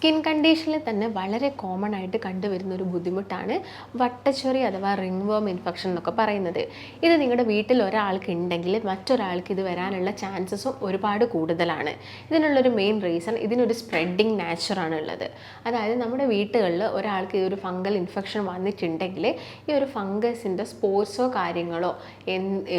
Skin കണ്ടീഷനിൽ തന്നെ വളരെ കോമൺ ആയിട്ട് കണ്ടുവരുന്ന ഒരു ബുദ്ധിമുട്ടാണ് വട്ടച്ചൊറി അഥവാ റിംഗ് വേം ഇൻഫെക്ഷൻ എന്നൊക്കെ പറയുന്നത്. ഇത് നിങ്ങളുടെ വീട്ടിൽ ഒരാൾക്ക് ഉണ്ടെങ്കിൽ മറ്റൊരാൾക്ക് ഇത് വരാനുള്ള ചാൻസസും ഒരുപാട് കൂടുതലാണ്. ഇതിനുള്ളൊരു മെയിൻ റീസൺ ഇതിനൊരു സ്പ്രെഡിങ് നാച്ചറാണ് ഉള്ളത്. അതായത് നമ്മുടെ വീട്ടുകളിൽ ഒരാൾക്ക് ഈ ഒരു ഫംഗൽ ഇൻഫെക്ഷൻ വന്നിട്ടുണ്ടെങ്കിൽ ഈ ഒരു ഫംഗസിന്റെ സ്പോർട്സോ കാര്യങ്ങളോ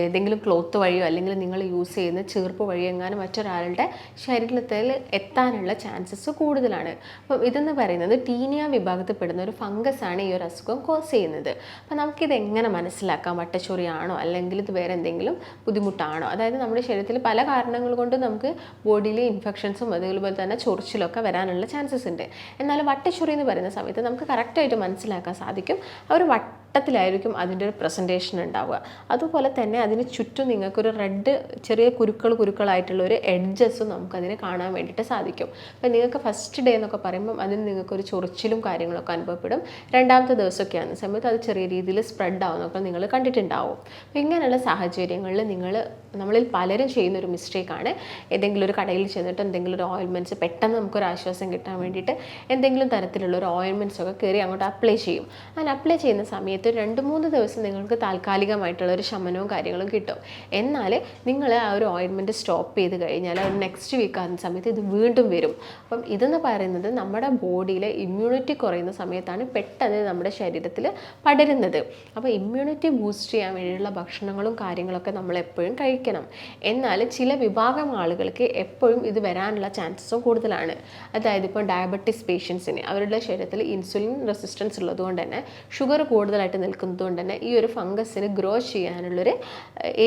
ഏതെങ്കിലും ക്ലോത്ത് വഴിയോ അല്ലെങ്കിൽ നിങ്ങൾ യൂസ് ചെയ്യുന്ന ചീർപ്പ് വഴിയോ എങ്ങാനും മറ്റൊരാളുടെ ശരീരത്തിൽ എത്താനുള്ള ചാൻസസ് കൂടുതലാണ്. അപ്പം ഇതെന്ന് പറയുന്നത് ടീനിയ വിഭാഗത്തിൽപ്പെടുന്ന ഒരു ഫംഗസ് ആണ് ഈ ഒരു അസുഖം കോസ് ചെയ്യുന്നത്. അപ്പം നമുക്കിത് എങ്ങനെ മനസ്സിലാക്കാം? വട്ടച്ചൊറിയാണോ? അല്ലെങ്കിൽ ഇത് വേറെ എന്തെങ്കിലും ബുദ്ധിമുട്ടാണോ? അതായത് നമ്മുടെ ശരീരത്തിൽ പല കാരണങ്ങൾ കൊണ്ട് നമുക്ക് ബോഡിയിലെ ഇൻഫെക്ഷൻസും അതുപോലെ തന്നെ ചൊറിച്ചിലൊക്കെ വരാനുള്ള ചാൻസസ് ഉണ്ട്. എന്നാൽ വട്ടച്ചൊറി എന്ന് പറയുന്ന സമയത്ത് നമുക്ക് കറക്റ്റായിട്ട് മനസ്സിലാക്കാൻ സാധിക്കും. അവർ വട്ടത്തിലായിരിക്കും അതിന്റെ ഒരു പ്രസന്റേഷൻ ഉണ്ടാവുക. അതുപോലെ തന്നെ അതിന് ചുറ്റും നിങ്ങൾക്കൊരു റെഡ് ചെറിയ കുരുക്കൾ കുരുക്കളായിട്ടുള്ള ഒരു എഡ്ജസും നമുക്കതിനെ കാണാൻ വേണ്ടിയിട്ട് സാധിക്കും. അപ്പം നിങ്ങൾക്ക് ഫസ്റ്റ് ഡേ എന്നൊക്കെ പറയുമ്പം അതിന് നിങ്ങൾക്കൊരു ചൊറിച്ചിലും കാര്യങ്ങളൊക്കെ അനുഭവപ്പെടും. രണ്ടാമത്തെ ദിവസമൊക്കെ ആകുന്ന സമയത്ത് അത് ചെറിയ രീതിയിൽ സ്പ്രെഡ് ആവുന്നൊക്കെ നിങ്ങൾ കണ്ടിട്ടുണ്ടാവും. അപ്പം ഇങ്ങനെയുള്ള സാഹചര്യങ്ങളിൽ നിങ്ങൾ നമ്മളിൽ പലരും ചെയ്യുന്ന ഒരു മിസ്റ്റേക്കാണ് ഏതെങ്കിലും ഒരു കടയിൽ ചെന്നിട്ട് എന്തെങ്കിലും ഒരു ഓയിൽമെന്റ്സ് പെട്ടെന്ന് നമുക്കൊരു ആശ്വാസം കിട്ടാൻ വേണ്ടിയിട്ട് എന്തെങ്കിലും തരത്തിലുള്ള ഒരു ഓയിൽമെന്റ്സ് ഒക്കെ കയറി അങ്ങോട്ട് അപ്ലൈ ചെയ്യും. അങ്ങനെ അപ്ലൈ ചെയ്യുന്ന സമയത്ത് രണ്ട് മൂന്ന് ദിവസം നിങ്ങൾക്ക് താൽക്കാലികമായിട്ടുള്ള ഒരു ശമനവും കാര്യങ്ങളും കിട്ടും. എന്നാൽ നിങ്ങൾ ആ ഒരു ഓയിൻമെന്റ് സ്റ്റോപ്പ് ചെയ്ത് കഴിഞ്ഞാൽ നെക്സ്റ്റ് വീക്ക് ആകുന്ന സമയത്ത് ഇത് വീണ്ടും വരും. അപ്പം ഇതെന്ന് പറയുന്നത് നമ്മുടെ ബോഡിയിലെ ഇമ്മ്യൂണിറ്റി കുറയുന്ന സമയത്താണ് പെട്ടെന്ന് നമ്മുടെ ശരീരത്തിൽ പടരുന്നത്. അപ്പോൾ ഇമ്മ്യൂണിറ്റി ബൂസ്റ്റ് ചെയ്യാൻ വേണ്ടിയുള്ള ഭക്ഷണങ്ങളും കാര്യങ്ങളൊക്കെ നമ്മൾ എപ്പോഴും കഴിക്കണം. എന്നാൽ ചില വിഭാഗം ആളുകൾക്ക് എപ്പോഴും ഇത് വരാനുള്ള ചാൻസസും കൂടുതലാണ്. അതായത് ഇപ്പോൾ ഡയബറ്റിസ് പേഷ്യൻസിന് അവരുടെ ശരീരത്തിൽ ഇൻസുലിൻ റെസിസ്റ്റൻസ് ഉള്ളതുകൊണ്ട് തന്നെ ഷുഗർ കൂടുതലായിട്ട് നിൽക്കുന്നതുകൊണ്ട് തന്നെ ഈ ഒരു ഫംഗസിന് ഗ്രോ ചെയ്യാനുള്ളൊരു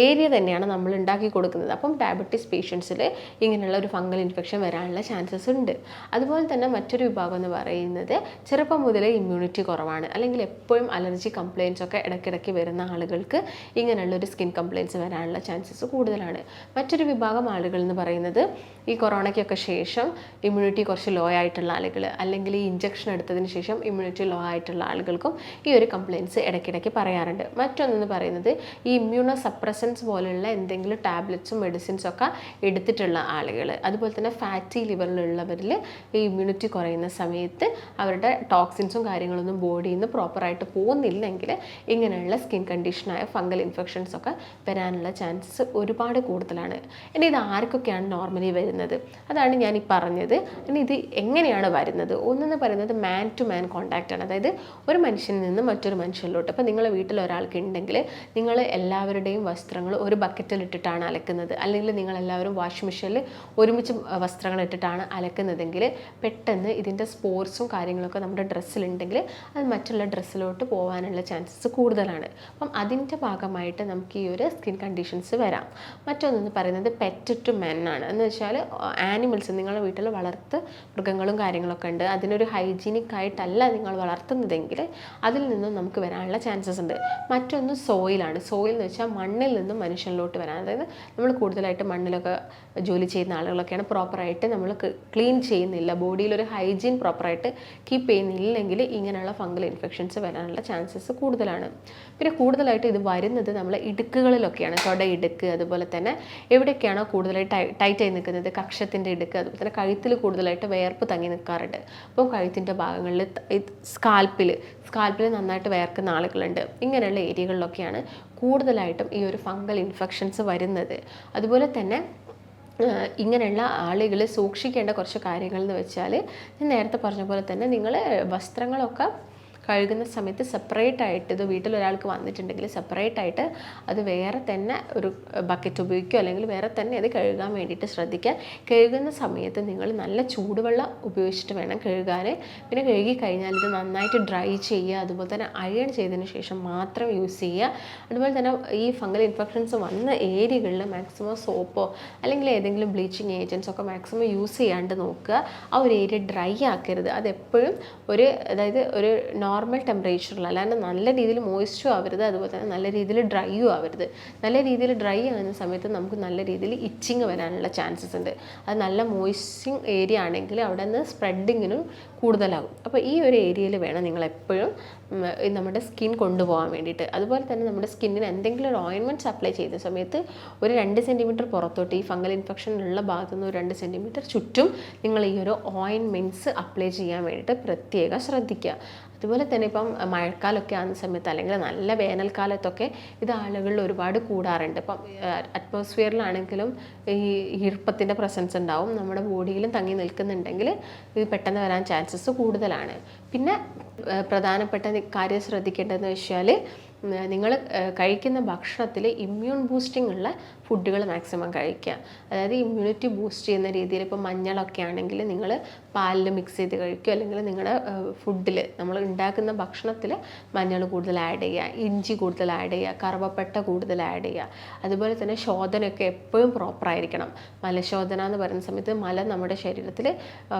ഏരിയ തന്നെയാണ് നമ്മൾ ഉണ്ടാക്കി കൊടുക്കുന്നത്. അപ്പം ഡയബറ്റിസ് പേഷ്യൻസിൽ ഇങ്ങനെയുള്ള ഒരു ഫംഗൽ ഇൻഫെക്ഷൻ വരാനുള്ള ചാൻസസ് ഉണ്ട്. അതുപോലെ തന്നെ മറ്റൊരു വിഭാഗം എന്ന് പറയുന്നത് ചെറുപ്പം മുതലേ ഇമ്മ്യൂണിറ്റി കുറവാണ്. അല്ലെങ്കിൽ എപ്പോഴും അലർജി കംപ്ലയിൻസ് ഒക്കെ ഇടയ്ക്കിടയ്ക്ക് വരുന്ന ആളുകൾക്ക് ഇങ്ങനെയുള്ളൊരു സ്കിൻ കംപ്ലയിൻസ് വരാനുള്ള ചാൻസസ് കൂടുതലാണ്. മറ്റൊരു വിഭാഗം ആളുകൾ എന്ന് പറയുന്നത് ഈ കൊറോണയ്ക്കൊക്കെ ശേഷം ഇമ്മ്യൂണിറ്റി കുറച്ച് ലോ ആയിട്ടുള്ള ആളുകൾ അല്ലെങ്കിൽ ഈ ഇഞ്ചക്ഷൻ എടുത്തതിന് ശേഷം ഇമ്മ്യൂണിറ്റി ലോ ആയിട്ടുള്ള ആളുകൾക്കും ഈ ഒരു കംപ്ലയിൻസ് ഇടയ്ക്കിടയ്ക്ക് പറയാറുണ്ട്. മറ്റൊന്നെന്ന് പറയുന്നത് ഈ ഇമ്മ്യൂണോ സപ്രസൻസ് പോലുള്ള എന്തെങ്കിലും ടാബ്ലറ്റ്സും മെഡിസിൻസും ഒക്കെ എടുത്തിട്ടുള്ള ആളുകൾ അതുപോലെ തന്നെ ഫാറ്റി ലിവറിലുള്ളവരിൽ ഈ ഇമ്മ്യൂണിറ്റി കുറയുന്ന സമയത്ത് അവരുടെ ടോക്സിൻസും കാര്യങ്ങളൊന്നും ബോഡിയിൽ നിന്ന് പ്രോപ്പറായിട്ട് പോകുന്നില്ലെങ്കിൽ ഇങ്ങനെയുള്ള സ്കിൻ കണ്ടീഷനായ ഫംഗൽ ഇൻഫെക്ഷൻസ് ഒക്കെ വരാനുള്ള ചാൻസസ് ഒരുപാട് കൂടുതലാണ്. ഇനി ഇത് ആർക്കൊക്കെയാണ് നോർമലി വരുന്നത്? അതാണ് ഞാൻ ഈ പറഞ്ഞത്. ഇനി ഇത് എങ്ങനെയാണ് വരുന്നത്? ഒന്നെന്ന് പറയുന്നത് മാൻ ടു മാൻ കോൺടാക്റ്റ് ആണ്. അതായത് ഒരു മനുഷ്യനിൽ നിന്ന് മറ്റൊരു മനുഷ്യനിലോട്ട്. അപ്പോൾ നിങ്ങളെ വീട്ടിൽ ഒരാൾക്ക് ഉണ്ടെങ്കിൽ നിങ്ങൾ എല്ലാവരുടെയും വസ്ത്രങ്ങൾ ഒരു ബക്കറ്റിൽ ഇട്ടിട്ടാണ് അലക്കുന്നത്. അല്ലെങ്കിൽ നിങ്ങൾ എല്ലാവരും വാഷിംഗ് മെഷീനിൽ ഒരുമിച്ച് വസ്ത്രങ്ങൾ ഇട്ടിട്ടാണ് അലക്കുന്നതെങ്കിൽ പെട്ടെന്ന് ഇതിന്റെ സ്പോർട്സും കാര്യങ്ങളൊക്കെ നമ്മുടെ ഡ്രസ്സിലുണ്ടെങ്കിൽ അത് മറ്റുള്ള ഡ്രസ്സിലോട്ട് പോകാനുള്ള ചാൻസസ് കൂടുതലാണ്. അപ്പം അതിന്റെ ഭാഗമായിട്ട് നമുക്ക് ഈ ഒരു സ്കിൻ കണ്ടീഷൻസ് വരാം. മറ്റൊന്നെന്ന് പറയുന്നത് പെറ്റ് ടു മെൻ ആണ്. എന്ന് വെച്ചാൽ ആനിമൽസ് നിങ്ങളുടെ വീട്ടിൽ വളർത്ത് മൃഗങ്ങളും കാര്യങ്ങളൊക്കെ ഉണ്ട്. അതിനൊരു ഹൈജീനിക് ആയിട്ടല്ല നിങ്ങൾ വളർത്തുന്നതെങ്കിൽ അതിൽ നിന്നും നമുക്ക് വരാനുള്ള ചാൻസസ് ഉണ്ട്. മറ്റൊന്ന് സോയിലാണ് സോയിൽ എന്ന് വെച്ചാൽ മണ്ണിൽ നിന്നും മനുഷ്യനിലോട്ട് വരാൻ. അതായത് നമ്മൾ കൂടുതലായിട്ട് മണ്ണിലൊക്കെ ജോലി ചെയ്യുന്ന ആളുകളൊക്കെയാണ് പ്രോപ്പറായിട്ട് നമ്മൾ ക്ലീൻ ചെയ്യുന്നില്ല. ബോഡിയിൽ ഹൈജീൻ പ്രോപ്പറായിട്ട് കീപ്പ് ചെയ്യുന്നില്ലെങ്കിൽ ഇങ്ങനെയുള്ള ഫംഗൽ ഇൻഫെക്ഷൻസ് വരാനുള്ള ചാൻസസ് കൂടുതലാണ്. പിന്നെ കൂടുതലായിട്ട് ഇത് വരുന്നത് നമ്മൾ ഇടുക്കുകളിലൊക്കെയാണ്. തൊട ഇടുക്ക് അതുപോലെ തന്നെ എവിടെയൊക്കെയാണോ കൂടുതലായിട്ട് ടൈറ്റ് ആയി നിൽക്കുന്നത്? കക്ഷത്തിന്റെ ഇടുക്ക് അതുപോലെ തന്നെ കഴുത്തിൽ കൂടുതലായിട്ട് വേർപ്പ് തങ്ങി നിൽക്കാറുണ്ട്. അപ്പോൾ കഴുത്തിന്റെ ഭാഗങ്ങളിൽ സ്കാൽപ്പിൽ സ്കാൽപ്പിൽ നന്നായിട്ട് വേർക്കുന്ന ആളുകളുണ്ട്. ഇങ്ങനെയുള്ള ഏരിയകളിലൊക്കെയാണ് കൂടുതലായിട്ടും ഈ ഒരു ഫംഗൽ ഇൻഫെക്ഷൻസ് വരുന്നത്. അതുപോലെ തന്നെ ഇങ്ങനെയുള്ള ആളുകൾ സൂക്ഷിക്കേണ്ട കുറച്ച് കാര്യങ്ങൾ എന്ന് വെച്ചാൽ ഞാൻ നേരത്തെ പറഞ്ഞ പോലെ തന്നെ നിങ്ങൾ വസ്ത്രങ്ങളൊക്കെ കഴുകുന്ന സമയത്ത് സെപ്പറേറ്റ് ആയിട്ട് ഇത് വീട്ടിൽ ഒരാൾക്ക് വന്നിട്ടുണ്ടെങ്കിൽ സെപ്പറേറ്റ് ആയിട്ട് അത് വേറെ തന്നെ ഒരു ബക്കറ്റ് ഉപയോഗിക്കുക. അല്ലെങ്കിൽ വേറെ തന്നെ അത് കഴുകാൻ വേണ്ടിയിട്ട് ശ്രദ്ധിക്കുക. കഴുകുന്ന സമയത്ത് നിങ്ങൾ നല്ല ചൂടുവെള്ളം ഉപയോഗിച്ചിട്ട് വേണം കഴുകാൻ. പിന്നെ കഴുകി കഴിഞ്ഞാൽ ഇത് നന്നായിട്ട് ഡ്രൈ ചെയ്യുക. അതുപോലെ തന്നെ അയൺ ചെയ്തതിന് ശേഷം മാത്രം യൂസ് ചെയ്യുക. അതുപോലെ തന്നെ ഈ ഫംഗൽ ഇൻഫെക്ഷൻസ് വന്ന ഏരിയകളിൽ മാക്സിമം സോപ്പോ അല്ലെങ്കിൽ ഏതെങ്കിലും ബ്ലീച്ചിങ് ഏജൻസ് ഒക്കെ മാക്സിമം യൂസ് ചെയ്യാണ്ട് നോക്കുക. ആ ഒരു ഏരിയ ഡ്രൈ ആക്കരുത്. അതെപ്പോഴും ഒരു അതായത് ഒരു നോർമൽ ടെമ്പറേച്ചറിൽ അല്ലാണ്ട് നല്ല രീതിയിൽ മോയ്സ്റ്റും ആവരുത് അതുപോലെ തന്നെ നല്ല രീതിയിൽ ഡ്രൈയും ആവരുത്. നല്ല രീതിയിൽ ഡ്രൈ ആകുന്ന സമയത്ത് നമുക്ക് നല്ല രീതിയിൽ ഇച്ചിങ് വരാനുള്ള ചാൻസസ് ഉണ്ട്. അത് നല്ല മോയ്സ്റ്റിങ് ഏരിയ ആണെങ്കിൽ അവിടെ നിന്ന് സ്പ്രെഡിങ്ങിനും കൂടുതലാകും. അപ്പോൾ ഈ ഒരു ഏരിയയിൽ വേണം നിങ്ങൾ എപ്പോഴും നമ്മുടെ സ്കിൻ കൊണ്ടുപോകാൻ വേണ്ടിയിട്ട്. അതുപോലെ തന്നെ നമ്മുടെ സ്കിന്നിന് എന്തെങ്കിലും ഒരു ഓയിൻമെന്റ്സ് അപ്ലൈ ചെയ്യുന്ന സമയത്ത് ഒരു രണ്ട് സെന്റിമീറ്റർ പുറത്തോട്ട് ഈ ഫംഗൽ ഇൻഫെക്ഷൻ ഉള്ള ഭാഗത്തു നിന്ന് ഒരു രണ്ട് സെന്റിമീറ്റർ ചുറ്റും നിങ്ങൾ ഈ ഒരു ഓയിൻമെന്റ്സ് അപ്ലൈ ചെയ്യാൻ വേണ്ടിയിട്ട് പ്രത്യേകം ശ്രദ്ധിക്കുക. അതുപോലെ തന്നെ ഇപ്പം മഴക്കാലമൊക്കെ ആകുന്ന സമയത്ത് അല്ലെങ്കിൽ നല്ല വേനൽക്കാലത്തൊക്കെ ഇത് ആളുകളിൽ ഒരുപാട് കൂടാറുണ്ട്. ഇപ്പം അറ്റ്മോസ്ഫിയറിലാണെങ്കിലും ഈ ഈർപ്പത്തിന്റെ പ്രസൻസ് ഉണ്ടാവും. നമ്മുടെ ബോഡിയിലും തങ്ങി നിൽക്കുന്നുണ്ടെങ്കിൽ ഇത് പെട്ടെന്ന് വരാൻ ചാൻസസ് കൂടുതലാണ്. പിന്നെ പ്രധാനപ്പെട്ട കാര്യം ശ്രദ്ധിക്കേണ്ടതെന്ന് വെച്ചാൽ നിങ്ങൾ കഴിക്കുന്ന ഭക്ഷണത്തിൽ ഇമ്മ്യൂൺ ബൂസ്റ്റിംഗ് ഉള്ള ഫുഡുകൾ മാക്സിമം കഴിക്കുക. അതായത് ഇമ്മ്യൂണിറ്റി ബൂസ്റ്റ് ചെയ്യുന്ന രീതിയിൽ ഇപ്പോൾ മഞ്ഞളൊക്കെ ആണെങ്കിൽ നിങ്ങൾ പാലിൽ മിക്സ് ചെയ്ത് കഴിക്കുക അല്ലെങ്കിൽ നിങ്ങളുടെ ഫുഡിൽ നമ്മൾ ഉണ്ടാക്കുന്ന ഭക്ഷണത്തിൽ മഞ്ഞൾ കൂടുതൽ ആഡ് ചെയ്യുക ഇഞ്ചി കൂടുതൽ ആഡ് ചെയ്യുക കറുവപ്പട്ട കൂടുതൽ ആഡ് ചെയ്യുക. അതുപോലെ തന്നെ ശോധനയൊക്കെ എപ്പോഴും പ്രോപ്പർ ആയിരിക്കണം. മലശോധന എന്ന് പറയുന്ന സമയത്ത് മല നമ്മുടെ ശരീരത്തിൽ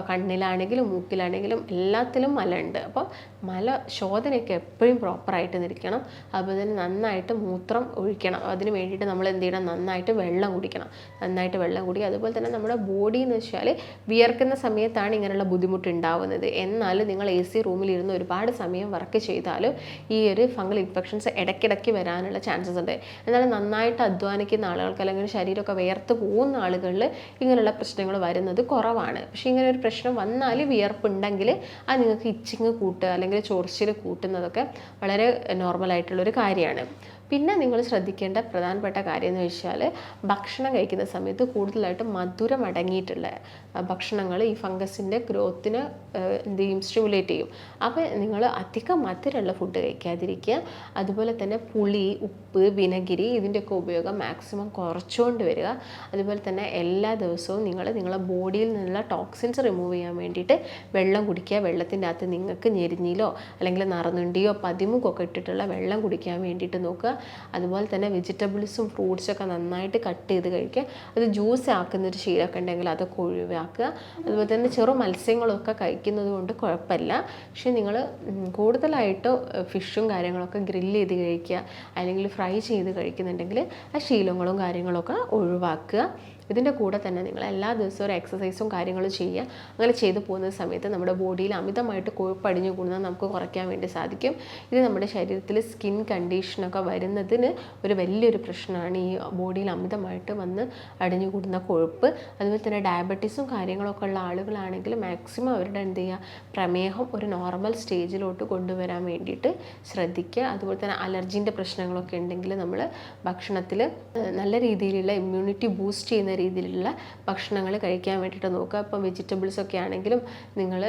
കണ്ണിലാണെങ്കിലും മൂക്കിലാണെങ്കിലും എല്ലാത്തിലും മല ഉണ്ട് അപ്പോൾ മല ശോധനയൊക്കെ എപ്പോഴും പ്രോപ്പറായിട്ട് നിൽക്കണം അതുപോലെ തന്നെ നന്നായിട്ട് മൂത്രം ഒഴിക്കണം. അതിന് വേണ്ടിയിട്ട് നമ്മൾ എന്ത് ചെയ്യണം? നന്നായിട്ട് വെള്ളം കുടിക്കണം. നന്നായിട്ട് വെള്ളം കുടിക്കുക. അതുപോലെ തന്നെ നമ്മുടെ ബോഡി എന്ന് വെച്ചാൽ വിയർക്കുന്ന സമയത്താണ് ഇങ്ങനെയുള്ള ബുദ്ധിമുട്ട് ഉണ്ടാവുന്നത് എന്നാൽ നിങ്ങൾ എ സി റൂമിലിരുന്ന് ഒരുപാട് സമയം വർക്ക് ചെയ്താലും ഈ ഒരു ഫംഗൽ ഇൻഫെക്ഷൻസ് ഇടയ്ക്കിടയ്ക്ക് വരാനുള്ള ചാൻസസ് ഉണ്ട്. എന്നാൽ നന്നായിട്ട് അധ്വാനിക്കുന്ന ആളുകൾക്ക് അല്ലെങ്കിൽ ശരീരമൊക്കെ വേർത്ത് പോകുന്ന ആളുകളിൽ ഇങ്ങനെയുള്ള പ്രശ്നങ്ങൾ വരുന്നത് കുറവാണ്. പക്ഷേ ഇങ്ങനെ ഒരു പ്രശ്നം വന്നാൽ വിയർപ്പുണ്ടെങ്കിൽ അത് നിങ്ങൾക്ക് ഇച്ചിങ് കൂട്ടുക അല്ലെങ്കിൽ ചൊറിച്ചിൽ കൂട്ടുന്നതൊക്കെ വളരെ നോർമലായിട്ടുള്ളൊരു കാര്യമാണ്. പിന്നെ നിങ്ങൾ ശ്രദ്ധിക്കേണ്ട പ്രധാനപ്പെട്ട കാര്യം എന്ന് വെച്ചാൽ ഭക്ഷണം കഴിക്കുന്ന സമയത്ത് കൂടുതലായിട്ട് മധുരം അടങ്ങിയിട്ടുള്ള ഭക്ഷണങ്ങൾ ഈ ഫംഗസിന്റെ ഗ്രോത്തിന് എന്ത് ചെയ്യും സ്റ്റിമുലേറ്റ് ചെയ്യും. അപ്പോൾ നിങ്ങൾ അധികം മധുരമുള്ള ഫുഡ് കഴിക്കാതിരിക്കുക. അതുപോലെ തന്നെ പുളി ഉപ്പ് വിനഗിരി ഇതിന്റെയൊക്കെ ഉപയോഗം മാക്സിമം കുറച്ചുകൊണ്ട് വരിക. അതുപോലെ തന്നെ എല്ലാ ദിവസവും നിങ്ങൾ നിങ്ങളുടെ ബോഡിയിൽ നിന്നുള്ള ടോക്സിൻസ് റിമൂവ് ചെയ്യാൻ വേണ്ടിയിട്ട് വെള്ളം കുടിക്കുക. വെള്ളത്തിന്റെ അകത്ത് നിങ്ങൾക്ക് ഞെരിഞ്ഞിലോ അല്ലെങ്കിൽ നറുന്നുണ്ടിയോ പതിമുഖമൊക്കെ ഇട്ടിട്ടുള്ള വെള്ളം കുടിക്കാൻ വേണ്ടിയിട്ട് നോക്കുക. അതുപോലെ തന്നെ വെജിറ്റബിൾസും ഫ്രൂട്ട്സൊക്കെ നന്നായിട്ട് കട്ട് ചെയ്ത് കഴിക്കുക. അത് ജ്യൂസ് ആക്കുന്ന ഒരു ശീലമൊക്കെ ഉണ്ടെങ്കിൽ അതൊക്കെ ഒഴിവാക്കുക. അതുപോലെ തന്നെ ചെറു മത്സ്യങ്ങളൊക്കെ കഴിക്കുന്നത് കൊണ്ട് കുഴപ്പമില്ല. പക്ഷേ നിങ്ങൾ കൂടുതലായിട്ട് ഫിഷും കാര്യങ്ങളൊക്കെ ഗ്രില്ല് ചെയ്ത് കഴിക്കുക. അല്ലെങ്കിൽ ഫ്രൈ ചെയ്ത് കഴിക്കുന്നുണ്ടെങ്കിൽ ആ ശീലങ്ങളും കാര്യങ്ങളൊക്കെ ഒഴിവാക്കുക. ഇതിന്റെ കൂടെ തന്നെ നിങ്ങൾ എല്ലാ ദിവസവും ഒരു എക്സസൈസും കാര്യങ്ങളും ചെയ്യുക. അങ്ങനെ ചെയ്തു പോകുന്ന സമയത്ത് നമ്മുടെ ബോഡിയിൽ അമിതമായിട്ട് കൊഴുപ്പടിഞ്ഞു കൂടുന്നത് നമുക്ക് കുറയ്ക്കാൻ വേണ്ടി സാധിക്കും. ഇത് നമ്മുടെ ശരീരത്തിൽ സ്കിൻ കണ്ടീഷനൊക്കെ വരുന്നതിന് ഒരു വലിയൊരു പ്രശ്നമാണ് ഈ ബോഡിയിൽ അമിതമായിട്ട് വന്ന് അടിഞ്ഞു കൂടുന്ന കൊഴുപ്പ്. അതുപോലെ തന്നെ ഡയബറ്റീസും കാര്യങ്ങളൊക്കെ ഉള്ള ആളുകളാണെങ്കിൽ മാക്സിമം അവരുടെ എന്ത് ചെയ്യുക? പ്രമേഹം ഒരു നോർമൽ സ്റ്റേജിലോട്ട് കൊണ്ടുവരാൻ വേണ്ടിയിട്ട് ശ്രദ്ധിക്കുക. അതുപോലെ തന്നെ അലർജീന്റെ പ്രശ്നങ്ങളൊക്കെ ഉണ്ടെങ്കിൽ നമ്മൾ ഭക്ഷണത്തിൽ നല്ല രീതിയിലുള്ള ഇമ്മ്യൂണിറ്റി ബൂസ്റ്റ് ചെയ്യുന്ന രീതിയിലുള്ള ഭക്ഷണങ്ങൾ കഴിക്കാൻ വേണ്ടിയിട്ട് നോക്കുക. ഇപ്പം വെജിറ്റബിൾസ് ഒക്കെ ആണെങ്കിലും നിങ്ങൾ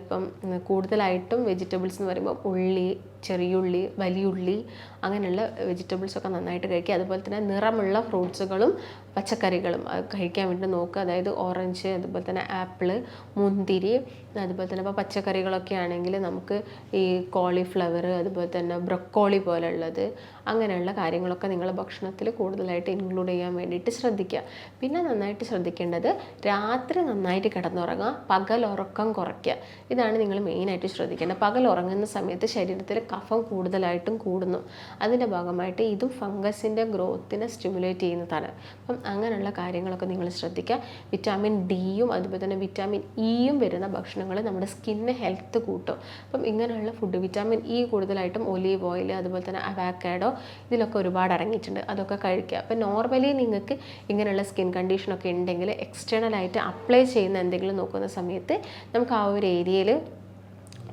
ഇപ്പം കൂടുതലായിട്ടും വെജിറ്റബിൾസ് എന്ന് പറയുമ്പോൾ ഉള്ളി ചെറിയുള്ളി വലിയുള്ളി അങ്ങനെയുള്ള വെജിറ്റബിൾസ് ഒക്കെ നന്നായിട്ട് കഴിക്കുക. അതുപോലെ തന്നെ നിറമുള്ള ഫ്രൂട്ട്സുകളും പച്ചക്കറികളും കഴിക്കാൻ വേണ്ടി നോക്കുക. അതായത് ഓറഞ്ച് അതുപോലെ തന്നെ ആപ്പിൾ മുന്തിരി അതുപോലെ തന്നെ ഇപ്പോൾ പച്ചക്കറികളൊക്കെ ആണെങ്കിൽ നമുക്ക് ഈ കോളിഫ്ലവർ അതുപോലെ തന്നെ ബ്രൊക്കോളി പോലുള്ളത് അങ്ങനെയുള്ള കാര്യങ്ങളൊക്കെ നിങ്ങൾ ഭക്ഷണത്തിൽ കൂടുതലായിട്ട് ഇൻക്ലൂഡ് ചെയ്യാൻ വേണ്ടിയിട്ട് ശ്രദ്ധിക്കുക. പിന്നെ നന്നായിട്ട് ശ്രദ്ധിക്കേണ്ടത് രാത്രി നന്നായിട്ട് കിടന്നുറങ്ങുക പകൽ ഉറക്കം കുറയ്ക്കുക. ഇതാണ് നിങ്ങൾ മെയിനായിട്ട് ശ്രദ്ധിക്കേണ്ടത്. പകൽ ഉറങ്ങുന്ന സമയത്ത് ശരീരത്തിൽ കഫം കൂടുതലായിട്ടും കൂടുന്നു. അതിന്റെ ഭാഗമായിട്ട് ഇതും ഫംഗസിന്റെ ഗ്രോത്തിനെ സ്റ്റിമുലേറ്റ് ചെയ്യുന്നതാണ്. അപ്പം അങ്ങനെയുള്ള കാര്യങ്ങളൊക്കെ നിങ്ങൾ ശ്രദ്ധിക്കുക. വിറ്റാമിൻ ഡിയും അതുപോലെ തന്നെ വിറ്റാമിൻ ഇയും വരുന്ന ഭക്ഷണങ്ങൾ നമ്മുടെ സ്കിന്ന് ഹെൽത്ത് കൂട്ടും. അപ്പം ഇങ്ങനെയുള്ള ഫുഡ് വിറ്റാമിൻ ഇ കൂടുതലായിട്ടും ഒലീവ് ഓയിൽ അതുപോലെ തന്നെ അവാക്കാഡോ ഇതിലൊക്കെ ഒരുപാട് അടങ്ങിയിട്ടുണ്ട്. അതൊക്കെ കഴിക്കുക. അപ്പം നോർമലി നിങ്ങൾക്ക് ഇങ്ങനെയുള്ള സ്കിൻ കണ്ടീഷനൊക്കെ ഉണ്ടെങ്കിൽ എക്സ്റ്റേണലായിട്ട് അപ്ലൈ ചെയ്യുന്ന എന്തെങ്കിലും നോക്കുന്ന സമയത്ത് നമുക്ക് ആ ഒരു ഏരിയയിൽ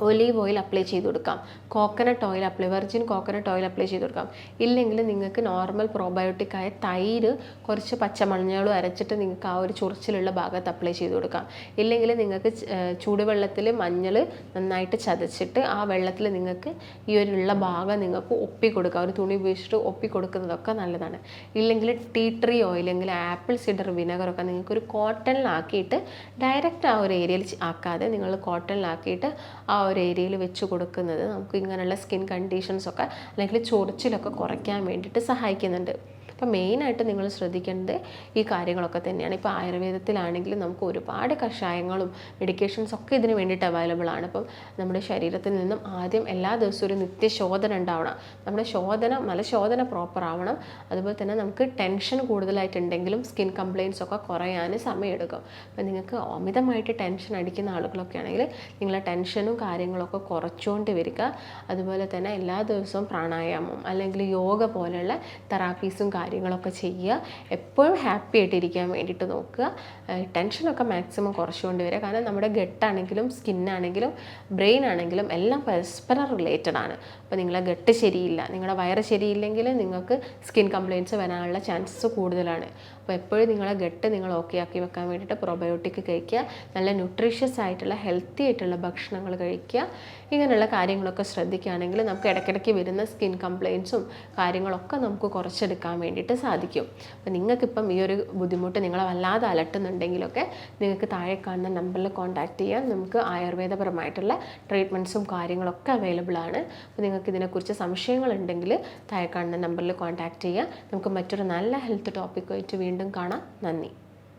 ഒലീവ് ഓയിൽ അപ്ലൈ ചെയ്ത് കൊടുക്കാം. Coconut oil apply virgin coconut oil apply ചെയ്ത് കൊടുക്കാം. ഇല്ലെങ്കിൽ നിങ്ങൾക്ക് നോർമൽ പ്രോബയോട്ടിക് ആയ തൈര് കുറച്ച് പച്ചമഞ്ഞളും അരച്ചിട്ട് നിങ്ങൾക്ക് ആ ഒരു ചൊറിച്ചിലുള്ള ഭാഗത്ത് അപ്ലൈ ചെയ്ത് കൊടുക്കാം. ഇല്ലെങ്കിൽ നിങ്ങൾക്ക് ചൂടുവെള്ളത്തിൽ മഞ്ഞൾ നന്നായിട്ട് ചതച്ചിട്ട് ആ വെള്ളത്തിൽ നിങ്ങൾക്ക് ഈ ഒരു ഉള്ള ഭാഗം നിങ്ങൾക്ക് ഒപ്പി കൊടുക്കാം. ഒരു തുണി ഉപയോഗിച്ചിട്ട് ഒപ്പി കൊടുക്കുന്നതൊക്കെ നല്ലതാണ്. ഇല്ലെങ്കിൽ ടീ ട്രീ ഓയിൽ അല്ലെങ്കിൽ ആപ്പിൾ സിഡർ വിനെഗറൊക്കെ നിങ്ങൾക്ക് ഒരു കോട്ടണിലാക്കിയിട്ട് ഡയറക്റ്റ് ആ ഒരു ഏരിയയിൽ ആക്കാതെ നിങ്ങൾ കോട്ടണിലാക്കിയിട്ട് ആ ഒരു ഏരിയയിൽ വെച്ച് കൊടുക്കുന്നത്. നമുക്ക് ഇങ്ങനെയുള്ള സ്കിൻ കണ്ടീഷൻസ് ഒക്കെ അല്ലെങ്കിൽ ചൊറിച്ചിലൊക്കെ കുറയ്ക്കാൻ വേണ്ടിയിട്ട് സഹായിക്കുന്നുണ്ട്. അപ്പോൾ മെയിനായിട്ട് നിങ്ങൾ ശ്രദ്ധിക്കേണ്ടത് ഈ കാര്യങ്ങളൊക്കെ തന്നെയാണ്. ഇപ്പോൾ ആയുർവേദത്തിലാണെങ്കിൽ നമുക്ക് ഒരുപാട് കഷായങ്ങളും മെഡിക്കേഷൻസ് ഒക്കെ ഇതിന് വേണ്ടിയിട്ട് അവൈലബിൾ ആണ്. അപ്പം നമ്മുടെ ശരീരത്തിൽ നിന്നും ആദ്യം എല്ലാ ദിവസവും ഒരു നിത്യശോധന ഉണ്ടാവണം. നമ്മുടെ ശോധന മലശോധന പ്രോപ്പർ ആവണം. അതുപോലെ തന്നെ നമുക്ക് ടെൻഷൻ കൂടുതലായിട്ടുണ്ടെങ്കിലും സ്കിൻ കംപ്ലയിൻസ് ഒക്കെ കുറയാൻ സമയമെടുക്കും. അപ്പം നിങ്ങൾക്ക് അമിതമായിട്ട് ടെൻഷൻ അടിക്കുന്ന ആളുകളൊക്കെ ആണെങ്കിൽ നിങ്ങളെ ടെൻഷനും കാര്യങ്ങളൊക്കെ കുറച്ചുകൊണ്ട് വരിക. അതുപോലെ തന്നെ എല്ലാ ദിവസവും പ്രാണായാമം അല്ലെങ്കിൽ യോഗ പോലെയുള്ള തെറാപ്പീസും കാര്യങ്ങളൊക്കെ ചെയ്യുക. എപ്പോഴും ഹാപ്പി ആയിട്ടിരിക്കാൻ വേണ്ടിയിട്ട് നോക്കുക. ടെൻഷനൊക്കെ മാക്സിമം കുറച്ചുകൊണ്ട് വരിക. കാരണം നമ്മുടെ ഗട്ടാണെങ്കിലും സ്കിന്നാണെങ്കിലും ബ്രെയിൻ ആണെങ്കിലും എല്ലാം പരസ്പരം റിലേറ്റഡ് ആണ്. അപ്പോൾ നിങ്ങളെ ഗട്ട് ശരിയില്ല നിങ്ങളുടെ വയറ് ശരിയില്ലെങ്കിൽ നിങ്ങൾക്ക് സ്കിൻ കംപ്ലയിന്റ്സ് വരാനുള്ള ചാൻസസ് കൂടുതലാണ്. അപ്പോൾ എപ്പോഴും നിങ്ങളെ ഗട്ട് നിങ്ങൾ ഓക്കെ ആക്കി വെക്കാൻ വേണ്ടിയിട്ട് പ്രോബയോട്ടിക് കഴിക്കുക. നല്ല ന്യൂട്രീഷ്യസ് ആയിട്ടുള്ള ഹെൽത്തി ആയിട്ടുള്ള ഭക്ഷണങ്ങൾ കഴിക്കുക. ഇങ്ങനെയുള്ള കാര്യങ്ങളൊക്കെ ശ്രദ്ധിക്കുകയാണെങ്കിൽ നമുക്ക് ഇടയ്ക്കിടയ്ക്ക് വരുന്ന സ്കിൻ കംപ്ലയിൻസും കാര്യങ്ങളൊക്കെ നമുക്ക് കുറച്ചെടുക്കാൻ വേണ്ടിയിട്ട് സാധിക്കും. അപ്പോൾ നിങ്ങൾക്കിപ്പം ഈ ഒരു ബുദ്ധിമുട്ട് നിങ്ങളെ വല്ലാതെ അലട്ടുന്നുണ്ടെങ്കിലൊക്കെ നിങ്ങൾക്ക് താഴെ കാണുന്ന നമ്പറിൽ കോൺടാക്റ്റ് ചെയ്യാം. നമുക്ക് ആയുർവേദപരമായിട്ടുള്ള ട്രീറ്റ്മെന്റ്സും കാര്യങ്ങളൊക്കെ അവൈലബിൾ ആണ്. അപ്പോൾ നിങ്ങൾക്ക് ഇതിനെക്കുറിച്ച് സംശയങ്ങളുണ്ടെങ്കിൽ താഴെ കാണുന്ന നമ്പറിൽ കോൺടാക്റ്റ് ചെയ്യാം. നമുക്ക് മറ്റൊരു നല്ല ഹെൽത്ത് ടോപ്പിക്കുമായിട്ട് വീണ്ടും കാണാം. നന്ദി.